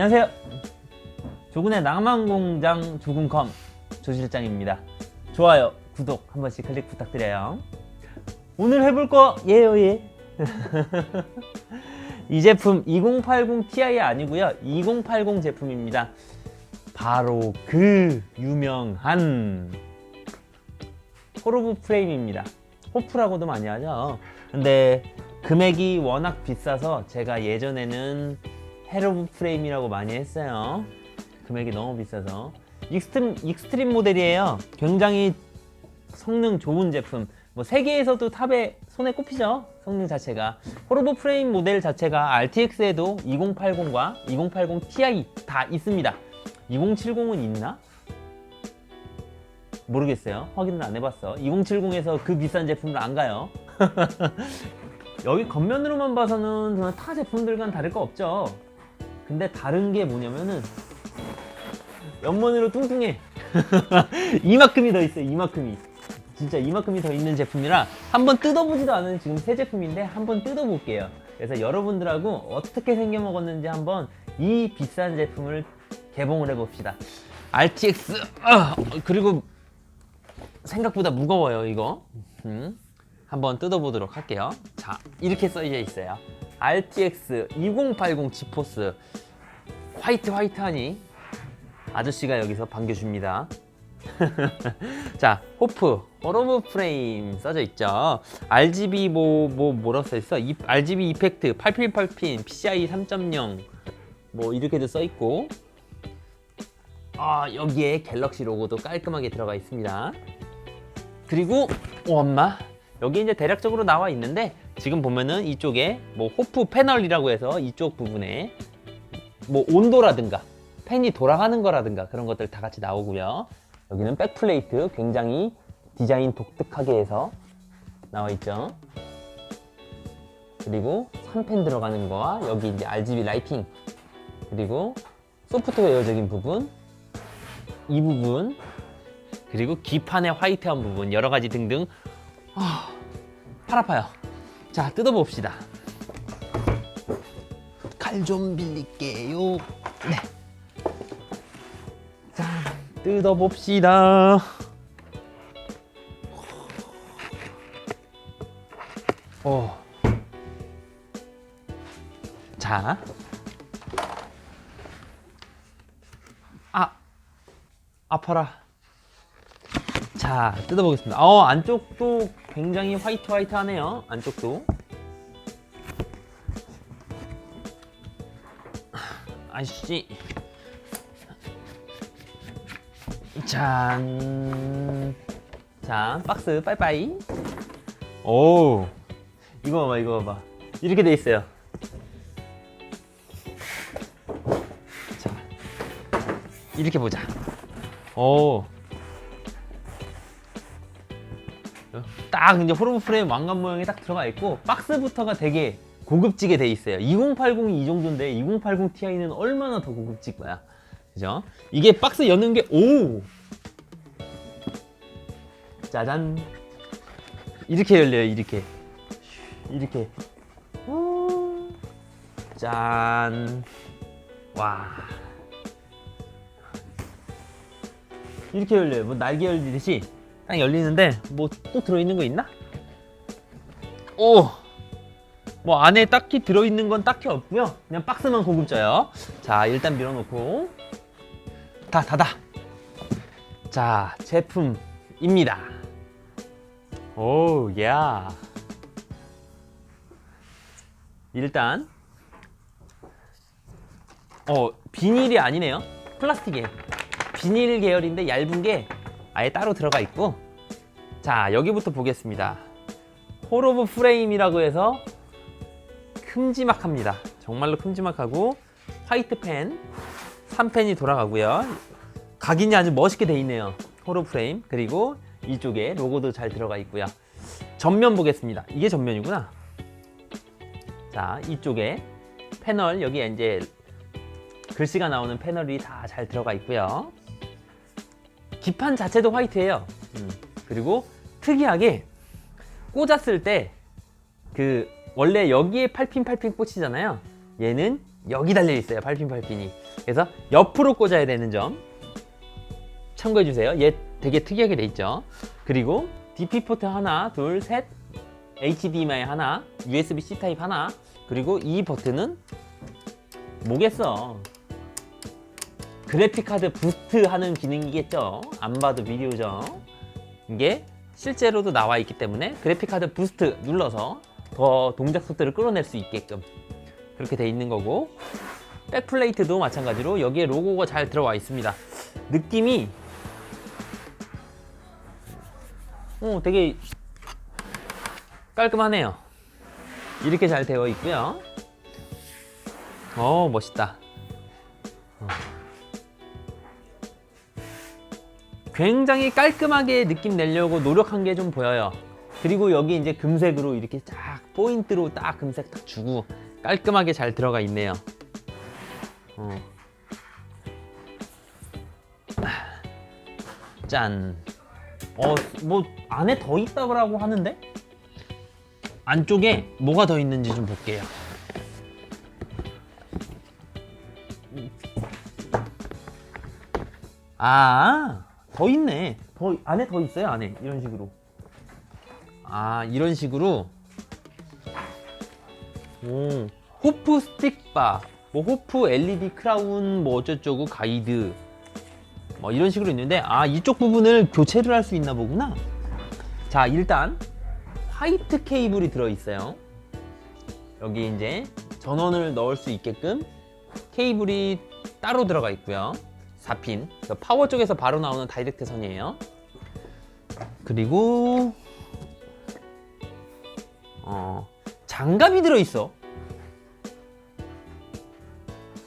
안녕하세요. 조근의 낭만공장 조근컴 조실장입니다. 좋아요, 구독 한 번씩 클릭 부탁드려요. 오늘 해볼 거 예요 예. 이 제품 2080 Ti 아니고요. 2080 제품입니다. 바로 그 유명한 호로브 프레임입니다. 호프라고도 많이 하죠. 근데 금액이 워낙 비싸서 제가 예전에는 헤로브 프레임이라고 많이 했어요. 금액이 너무 비싸서 익스트림, 익스트림 모델이에요. 굉장히 성능 좋은 제품. 뭐 세계에서도 탑에 손에 꼽히죠. 성능 자체가 호로브 프레임 모델 자체가 RTX에도 2080과 2080 Ti 다 있습니다. 2070은 있나? 모르겠어요. 확인을 안 해봤어. 2070에서 그 비싼 제품을 안 가요. 여기 겉면으로만 봐서는 타 제품들과는 다를 거 없죠. 근데 다른 게 뭐냐면은 옆면으로 뚱뚱해. 이만큼이 더 있어요. 이만큼이. 진짜 이만큼이 더 있는 제품이라 한번 뜯어보지도 않은 지금 새 제품인데 한번 뜯어볼게요. 그래서 여러분들하고 어떻게 생겨 먹었는지 한번 이 비싼 제품을 개봉을 해봅시다. RTX 아, 그리고 생각보다 무거워요 이거. 음, 한번 뜯어보도록 할게요. 자 이렇게 써져 있어요. RTX 2080 지포스 화이트 화이트하니 아저씨가 여기서 반겨줍니다. 자, 호프, 호로브 프레임 써져 있죠. RGB 뭐, 뭐, 뭐라 써 있어? 이, RGB 이펙트, 8필8핀, PCI 3.0, 뭐, 이렇게도 써 있고. 아, 여기에 갤럭시 로고도 깔끔하게 들어가 있습니다. 그리고, 오, 엄마. 여기 이제 대략적으로 나와 있는데, 지금 보면은 이쪽에 뭐, 호프 패널이라고 해서 이쪽 부분에 뭐, 온도라든가, 팬이 돌아가는 거라든가 그런 것들 다 같이 나오고요. 여기는 백플레이트 굉장히 디자인 독특하게 해서 나와 있죠. 그리고 3펜 들어가는 거와 여기 이제 RGB 라이팅 그리고 소프트웨어적인 부분 이 부분 그리고 기판의 화이트한 부분 여러 가지 등등 아, 팔 아파요. 자 뜯어봅시다. 칼 좀 빌릴게요. 네. 자, 뜯어봅시다. 오. 자. 아. 아파라. 자, 뜯어보겠습니다. 어, 안쪽도 굉장히 화이트 화이트 하네요. 안쪽도. 아이씨. 짠. 자, 박스 빠이빠이. 오. 이거 봐봐, 이거 봐봐. 이렇게 돼 있어요. 자. 이렇게 보자. 오. 딱 이제 호르브 프레임 왕관 모양이 딱 들어가 있고 박스부터가 되게 고급지게 돼 있어요. 2080이 이 정도인데 2080 Ti는 얼마나 더 고급질 거야. 그죠? 이게 박스 여는 게 오. 짜잔. 이렇게 열려요. 이렇게. 이렇게. 오. 짠. 와. 이렇게 열려요. 뭐 날개 열리듯이 딱 열리는데 뭐 또 들어있는 거 있나? 오. 뭐 안에 딱히 들어있는 건 딱히 없고요. 그냥 박스만 고급져요. 자 일단 밀어놓고 다 닫아. 자 제품입니다. 오 야. 일단 어 비닐이 아니네요. 플라스틱이에요. 비닐 계열인데 얇은 게 아예 따로 들어가 있고 자 여기부터 보겠습니다. 호로브 프레임이라고 해서 큼지막합니다. 정말로 큼지막하고 화이트 펜 3펜이 돌아가고요. 각인이 아주 멋있게 돼 있네요. 호로 프레임 그리고 이쪽에 로고도 잘 들어가 있고요. 전면 보겠습니다. 이게 전면이구나. 자 이쪽에 패널 여기에 이제 글씨가 나오는 패널이 다 잘 들어가 있고요. 기판 자체도 화이트예요. 음, 그리고 특이하게 꽂았을 때 그 원래 여기에 8핀 8핀 꽂히잖아요. 얘는 여기 달려 있어요. 8핀 8핀이. 그래서 옆으로 꽂아야 되는 점 참고해 주세요. 얘 되게 특이하게 돼 있죠. 그리고 DP 포트 하나, 둘, 셋, HDMI 하나, USB-C 타입 하나, 그리고 이 버튼은 뭐겠어? 그래픽 카드 부스트 하는 기능이겠죠. 안 봐도 비디오죠. 이게 실제로도 나와 있기 때문에 그래픽 카드 부스트 눌러서 더 동작 속도를 끌어낼 수 있게끔 그렇게 돼 있는 거고 백플레이트도 마찬가지로 여기에 로고가 잘 들어와 있습니다. 느낌이 어 되게 깔끔하네요. 이렇게 잘 되어 있고요. 어 멋있다. 굉장히 깔끔하게 느낌 내려고 노력한 게 좀 보여요. 그리고 여기 이제 금색으로 이렇게 쫙 포인트로 딱 금색 딱 주고 깔끔하게 잘 들어가 있네요. 어. 짠. 어, 뭐 안에 더 있다고 하는데? 안쪽에 뭐가 더 있는지 좀 볼게요. 아, 더 있네. 더 안에 더 있어요, 안에. 이런 식으로. 아, 이런 식으로. 오, 호프 스틱바, 뭐 호프 LED 크라운 뭐 어쩌고저쩌고 가이드. 뭐 이런 식으로 있는데 아, 이쪽 부분을 교체를 할 수 있나 보구나. 자, 일단 화이트 케이블이 들어 있어요. 여기 이제 전원을 넣을 수 있게끔 케이블이 따로 들어가 있고요. 4핀. 파워 쪽에서 바로 나오는 다이렉트 선이에요. 그리고 어, 장갑이 들어 있어.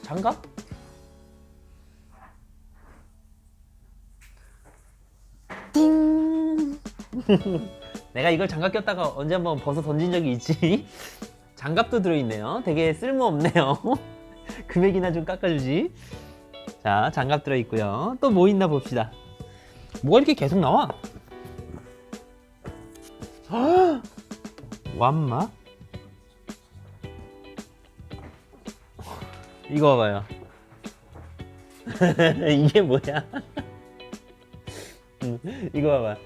장갑? 띵. 내가 이걸 장갑 꼈다가 언제 한번 벗어 던진 적이 있지. 장갑도 들어있네요. 되게 쓸모없네요. 금액이나 좀 깎아주지. 자, 장갑 들어있고요. 또 뭐 있나 봅시다. 뭐가 이렇게 계속 나와? 헉! 완마? 이거 봐봐요. 이게 뭐야? 음, 이거 봐봐.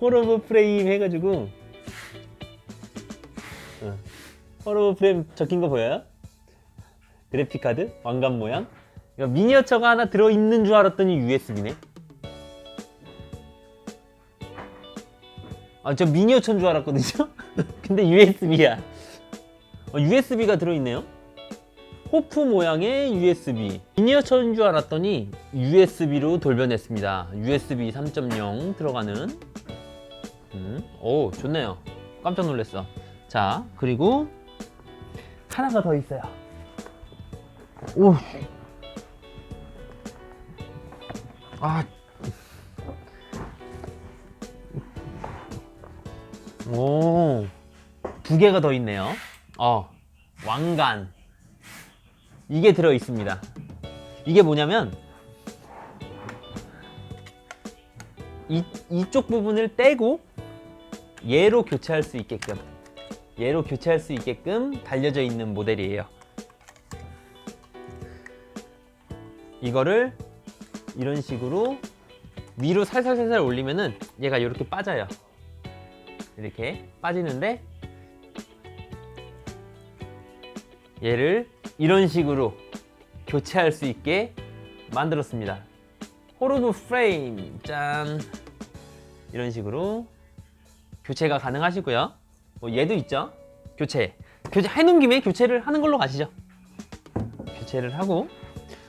호러브 프레임 해가지고 어, 호러브 프레임 적힌 거 보여요? 그래픽 카드 왕관 모양. 미니어처가 하나 들어 있는 줄 알았더니 USB네. 아, 저 미니어처인 줄 알았거든요. 근데 USB야. 어, USB가 들어있네요. 호프 모양의 USB. 미니어처인 줄 알았더니 USB로 돌변했습니다. USB 3.0 들어가는. 음, 오, 좋네요. 깜짝 놀랐어. 자, 그리고 하나가 더 있어요. 오. 아. 오. 두 개가 더 있네요. 어. 왕관. 이게 들어 있습니다. 이게 뭐냐면 이, 이쪽 부분을 떼고 얘로 교체할 수 있게끔 얘로 교체할 수 있게끔 달려져 있는 모델이에요. 이거를 이런 식으로 위로 살살살살 올리면은 얘가 이렇게 빠져요. 이렇게 빠지는데 얘를 이런 식으로 교체할 수 있게 만들었습니다. 호르브 프레임 짠 이런 식으로 교체가 가능하시고요. 뭐 얘도 있죠. 교체 교체 해놓은 김에 교체를 하는 걸로 가시죠. 교체를 하고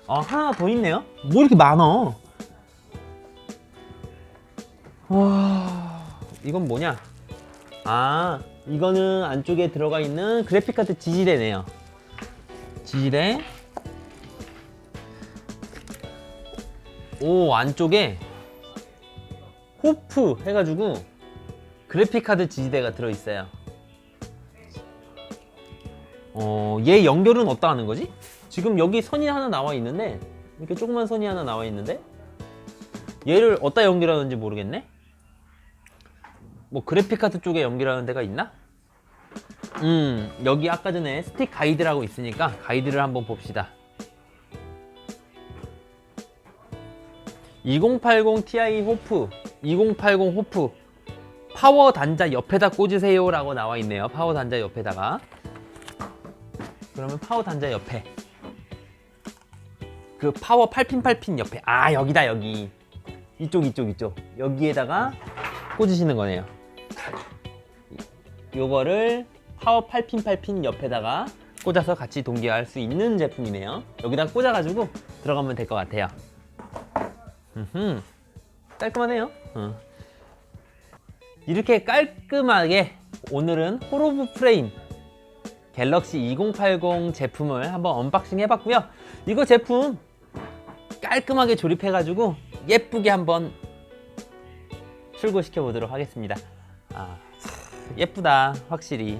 아 하나 더 있네요. 뭐 이렇게 많어? 와 이건 뭐냐? 아 이거는 안쪽에 들어가 있는 그래픽 카드 지지대네요. 지지대. 오 안쪽에 호프 해가지고 그래픽 카드 지지대가 들어 있어요. 어, 얘 연결은 어디다 하는 거지? 지금 여기 선이 하나 나와 있는데 이렇게 조그만 선이 하나 나와 있는데 얘를 어디다 연결하는지 모르겠네. 뭐 그래픽 카드 쪽에 연결하는 데가 있나? 음, 여기 아까 전에 스틱 가이드라고 있으니까 가이드를 한번 봅시다. 2080 Ti 호프, 2080 호프, 파워 단자 옆에다 꽂으세요 라고 나와 있네요. 파워 단자 옆에다가. 그러면 파워 단자 옆에. 그 파워 8핀 8핀 옆에. 아, 여기다, 여기. 이쪽, 이쪽, 이쪽. 여기에다가 꽂으시는 거네요. 요거를 파워 8핀 8핀 옆에다가 꽂아서 같이 동기화할 수 있는 제품이네요. 여기다 꽂아가지고 들어가면 될 것 같아요. 음흠. 깔끔하네요. 어. 이렇게 깔끔하게 오늘은 호로브 프레임 갤럭시 2080 제품을 한번 언박싱 해봤고요. 이거 제품 깔끔하게 조립해가지고 예쁘게 한번 출고시켜 보도록 하겠습니다. 아, 예쁘다, 확실히.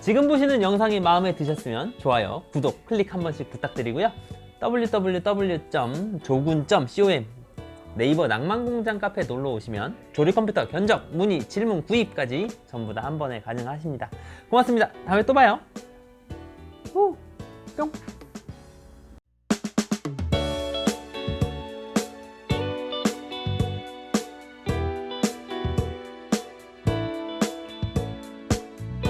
지금 보시는 영상이 마음에 드셨으면 좋아요, 구독, 클릭 한 번씩 부탁드리고요. www.조군.com 네이버 낭만공장 카페 놀러 오시면 조립 컴퓨터 견적, 문의, 질문, 구입까지 전부 다 한 번에 가능하십니다. 고맙습니다. 다음에 또 봐요. 후, 뿅.